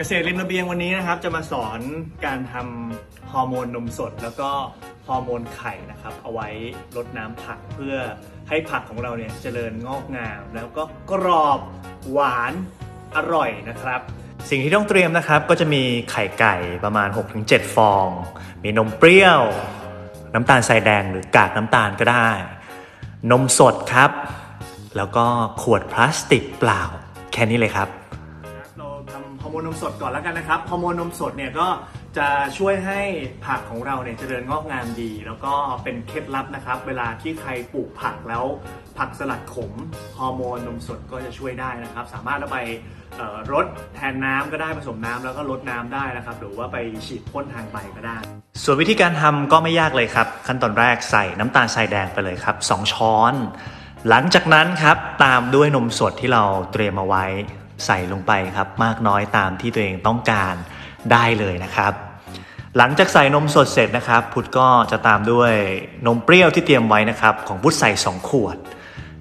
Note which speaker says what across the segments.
Speaker 1: เกษตรริมระเบียงวันนี้นะครับ จะมาสอนการทำฮอร์โมนนมสด แล้วก็ฮอร์โมนไข่นะครับ เอาไว้ลดน้ำผักเพื่อให้ผักของเราเนี่ยเจริญงอกงาม แล้วก็กรอบหวานอร่อยนะครับ สิ่งที่ต้องเตรียมนะครับก็จะมีไข่ไก่ประมาณ 6-7 ฟอง มีนมเปรี้ยว น้ำตาลทรายแดงหรือกากน้ำตาลก็ได้ นมสดครับ แล้วก็ขวดพลาสติกเปล่าแค่นี้เลยครับำฮอร์โมนนมสดก่อนแล้วกันนะครับฮอร์โมนนมสดเนี่ยก็จะช่วยให้ผักของเราเนี่ยเจริญงอกงามดี แล้วก็เป็นเคล็ดลับนะครับ เวลาที่ใครปลูกผักแล้วผักสลัดขมฮอร์โมนนมสดก็จะช่วยได้นะครับ สามารถเอาไปรดแทนน้ำก็ได้ผสมน้ำแล้วก็ลดน้ำได้นะครับ หรือว่าไปฉีดพ่นทางใบก็ได้ ส่วนวิธีการทำก็ไม่ยากเลยครับ ขั้นตอนแรกใส่น้ำตาลทรายแดงไปเลยครับ 2 ช้อน หลังจากนั้นครับตามด้วยนมสดที่เราเตรียมเอาไว้ ใส่ลงไปครับ มากน้อยตามที่ตัวเองต้องการได้เลยนะครับ หลังจากใส่นมสดเสร็จนะครับพุทธก็จะตามด้วยนมเปรี้ยวที่เตรียมไว้นะครับ ของพุทธใส่ 2 ขวด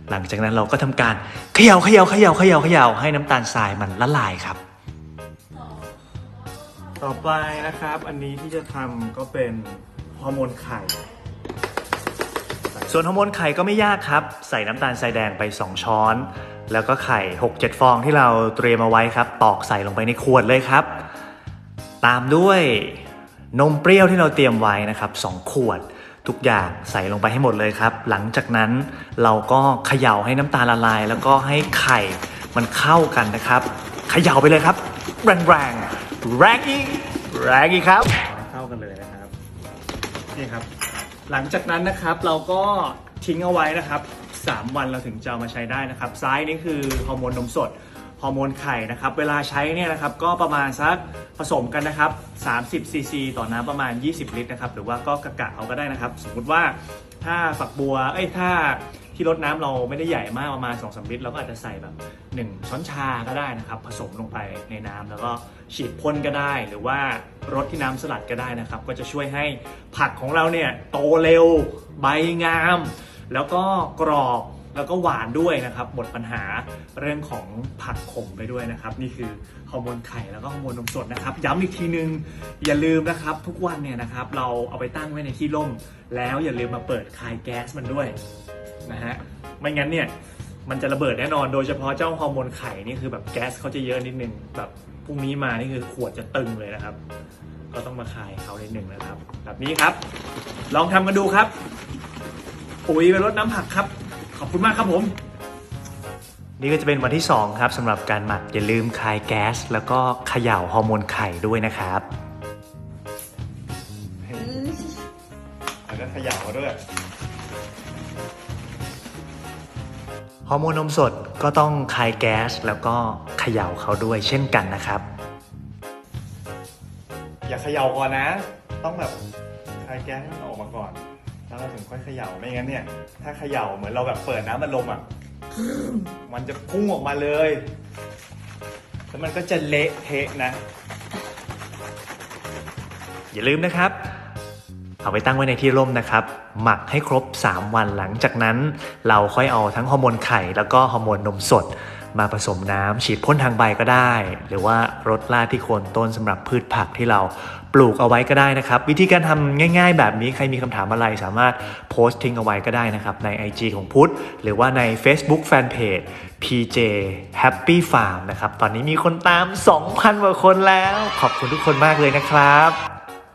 Speaker 1: หลังจากนั้นเราก็ทำการเขย่าเขย่าเขย่าเขย่าเขย่าให้น้ำตาลทรายมันละลายครับ ต่อไปนะครับ อันนี้ที่จะทำก็เป็นฮอร์โมนไข่ส่วนฮอร์โมนไข่ก็ไม่ยากครับ ใส่น้ำตาลทรายแดงไป 2 ช้อน แล้วก็ไข่ 6-7 ฟองที่เราเตรียมเอาไว้ครับ ตอกใส่ลงไปในขวดเลยครับ ตามด้วยนมเปรี้ยวที่เราเตรียมไว้นะครับ2ขวดทุกอย่างใส่ลงไปให้หมดเลยครับ หลังจากนั้นเราก็เขย่าให้น้ำตาลละลาย แล้วก็ให้ไข่มันเข้ากันนะครับเขย่าไปเลยครับ แรงแรงๆแรงอีกแรงอีกครับ เข้ากันเลยนะครับนี่ครับ หลังจากนั้นนะครับเราก็ทิ้งเอาไว้นะครับ 3 วันเราถึงจะเอามาใช้ได้นะครับ ซ้ายนี่คือฮอร์โมนนมสดฮอร์โมนไข่นะครับ เวลาใช้เนี่ยนะครับก็ประมาณสักผสมกันนะครับ 30ซีซีต่อน้ำประมาณ 20 ลิตรนะครับ หรือว่าก็กะกะเอาก็ได้นะครับ สมมุติว่าถ้าฝักบัว เอ้ย ถ้าที่รดน้ำเราไม่ได้ใหญ่มากประมาณ2-3ลิตรเราก็อาจจะใส่แบบ 1 ช้อนชาก็ได้นะครับ ผสมลงไปในน้ำแล้วก็ฉีดพ่นก็ได้ หรือว่ารดที่น้ำสลัดก็ได้นะครับ ก็จะช่วยให้ผักของเราเนี่ยโตเร็ว ใบงาม แล้วก็กรอบแล้วก็หวานด้วยนะครับหมดปัญหาเรื่องของผักขมไปด้วยนะครับ นี่คือฮอร์โมนไข่แล้วก็ฮอร์โมนนมสดนะครับ ย้ำอีกทีนึงอย่าลืมนะครับ ทุกวันเนี่ยนะครับ เราเอาไปตั้งไว้ในที่ร่ม แล้วอย่าลืมมาเปิดคายแก๊สมันด้วยนะฮะไม่งั้นเนี่ยมันจะระเบิดแน่นอน โดยเฉพาะเจ้าฮอร์โมนไข่นี่คือแบบแก๊สเขาจะเยอะนิดนึงแบบพรุ่งนี้มานี่คือขวดจะตึงเลยนะครับ ก็ต้องมาคายเขานิดนึงนะครับ แบบนี้ครับ ลองทำกันดูครับ ปุ๋ยไปรดน้ำผักครับ ขอบคุณมากครับผม นี่ก็จะเป็นวันที่ 2 ครับสำหรับการหมักอย่าลืมคายแก๊ส แล้วก็เขย่าฮอร์โมนไข่ด้วยนะครับแล้วก็เขย่าด้วยฮอร์โมนนมสดก็ต้องคายแก๊สแล้วก็เขย่าเขาด้วยเช่นกันนะครับ อย่าเขย่าก่อนนะ ต้องแบบคายแก๊สให้มันออกมาก่อน แล้วเราถึงค่อยเขย่าไม่งั้นเนี่ย ถ้าเขย่าเหมือนเราแบบเปิดน้ำมันลมอะ มันจะพุ่งออกมาเลย แล้วมันก็จะเละเทะนะ อย่าลืมนะครับ เอาไปตั้งไว้ในที่ร่มนะครับ หมักให้ครบ 3 วันหลังจากนั้น เราค่อยเอาทั้งฮอร์โมนไข่แล้วก็ฮอร์โมนนมสด มาผสมน้ำฉีดพ่นทางใบก็ได้ หรือว่ารดลาดที่โคนต้นสำหรับพืชผักที่เราปลูกเอาไว้ก็ได้นะครับ วิธีการทำง่าย ๆ แบบนี้ใครมีคำถามอะไรสามารถโพสต์ทิ้งเอาไว้ก็ได้นะครับ ใน IG ของพุทธหรือว่าใน Facebook Fanpage PJ Happy Farm นะครับ ตอนนี้มีคนตาม 2,000กว่าคนแล้ว ขอบคุณทุกคนมากเลยนะครับ